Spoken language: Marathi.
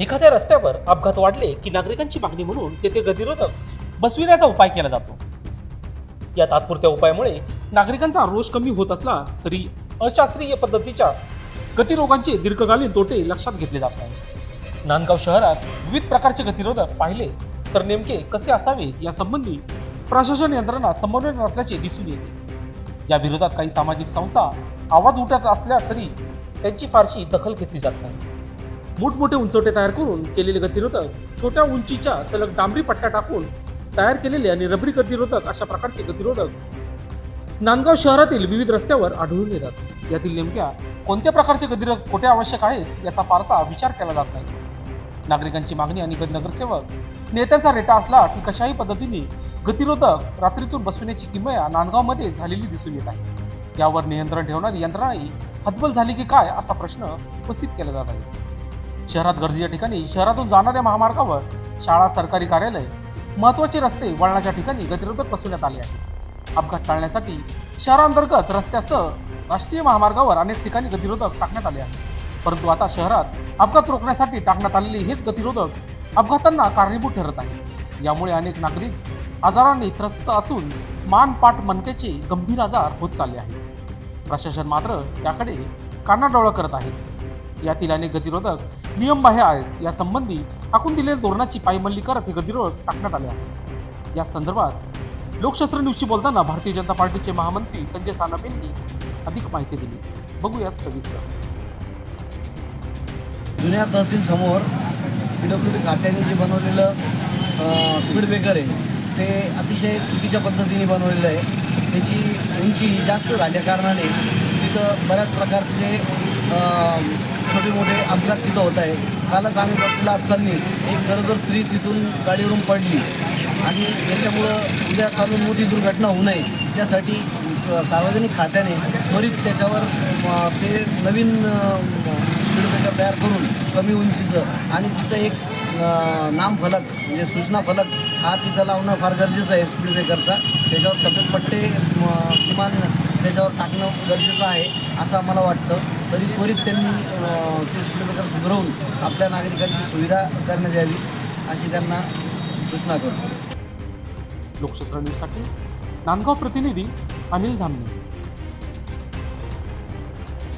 एखाद्या रस्त्यावर अपघात वाढले की नागरिकांची मागणी म्हणून तेथे गतिरोधक बसविण्याचा उपाय केला जातो. या तात्पुरत्या उपायामुळे नागरिकांचा रोष कमी होत असला तरी अशास्त्रीय पद्धतीच्या गतिरोगांचे दीर्घकालीन तोटे लक्षात घेतले जात नाही नांदगाव शहरात विविध प्रकारचे गतिरोधक पाहिले तर नेमके कसे असावे यासंबंधी प्रशासन यंत्रणा समन्वय नसल्याचे दिसून येते. या विरोधात काही सामाजिक संस्था आवाज उठत असल्या तरी त्यांची फारशी दखल घेतली जात नाही. मोठमोठे उंचवटे तयार करून केलेले गतिरोधक छोट्या उंचीच्या सलग डांबरी पट्ट्या टाकून तयार केलेले आणि रबरी गतिरोधक अशा प्रकारचे गतिरोधक नांदगाव शहरातील विविध रस्त्यावर आढळून येतात. यातील नेमक्या कोणत्या प्रकारचे गतिरोधक कोठे आवश्यक आहेत याचा फारसा विचार केला जात नाही. नागरिकांची मागणी आणि नगरसेवक नेत्याचा रेटा असला की कशाही पद्धतीने गतिरोधक रात्रीतून बसविण्याची किमया नांदगावमध्ये झालेली दिसून येत आहे. यावर नियंत्रण ठेवणारी यंत्रणाही हतबल झाली की काय असा प्रश्न उपस्थित केला जात आहे. शहरात गर्दीच्या ठिकाणी. शहरातून जाणाऱ्या महामार्गावर शाळा सरकारी कार्यालय महत्त्वाचे रस्ते वळणाच्या ठिकाणी गतिरोधक बसवण्यात आले आहे अपघात टाळण्यासाठी शहरांतर्गत रस्त्यासह राष्ट्रीय महामार्गावर अनेक ठिकाणी गतिरोधक टाकण्यात आले आहे परंतु आता शहरात अपघात रोखण्यासाठी टाकण्यात आलेले हेच गतिरोधक अपघातांना कारणीभूत ठरत आहे. यामुळे अनेक नागरिक आजारांनी त्रस्त असून मान पाठ गंभीर आजार होत चालले आहेत. प्रशासन मात्र त्याकडे कानाडोळा करत आहे. यातील अनेक गतिरोधक नियमबाह्य आहेत. यासंबंधी टाकून आखून दिलेल्या धोरणाची पायमल्ली करत हे गतिरोधक टाकण्यात आले आहे या संदर्भात लोकशास्त्र न्यूजशी बोलताना भारतीय जनता पार्टीचे महामंत्री संजय सानप यांनी अधिक माहिती दिली. बघूया सविस्तर. जुन्या तहसील समोर पीडब्ल्यू डी खात्याने जे बनवलेलं स्पीड ब्रेकर आहे ते अतिशय चुकीच्या पद्धतीने बनवलेलं आहे. त्याची उंची जास्त झाल्या कारणाने तिथं बऱ्याच प्रकारचे छोटे मोठे अपघात तिथं होत आहे. कालच आम्ही बसलेला असताना एक गरोदर स्त्री तिथून गाडीवरून पडली. आणि याच्यामुळं उद्या चालून मोठी दुर्घटना होऊ नये. त्यासाठी सार्वजनिक खात्याने त्वरित त्याच्यावर ते नवीन स्पीड तयार करून कमी उंचीचं आणि तिथं एक नामफलक नाम फलक म्हणजे सूचना फलक हा तिथं लावणं फार गरजेचं आहे स्पीड ब्रेकरचा त्याच्यावर सफेद पट्टे म, किमान त्याच्यावर टाकणं गरजेचं आहे असं आम्हाला वाटतं. तरी त्वरित त्यांनी अ, ते स्पीड सुधारवून आपल्या नागरिकांची सुविधा करण्यात यावी अशी त्यांना सूचना करतो. लोकशास्त्र न्यूजसाठी नांदगाव प्रतिनिधी अनिल धामणे.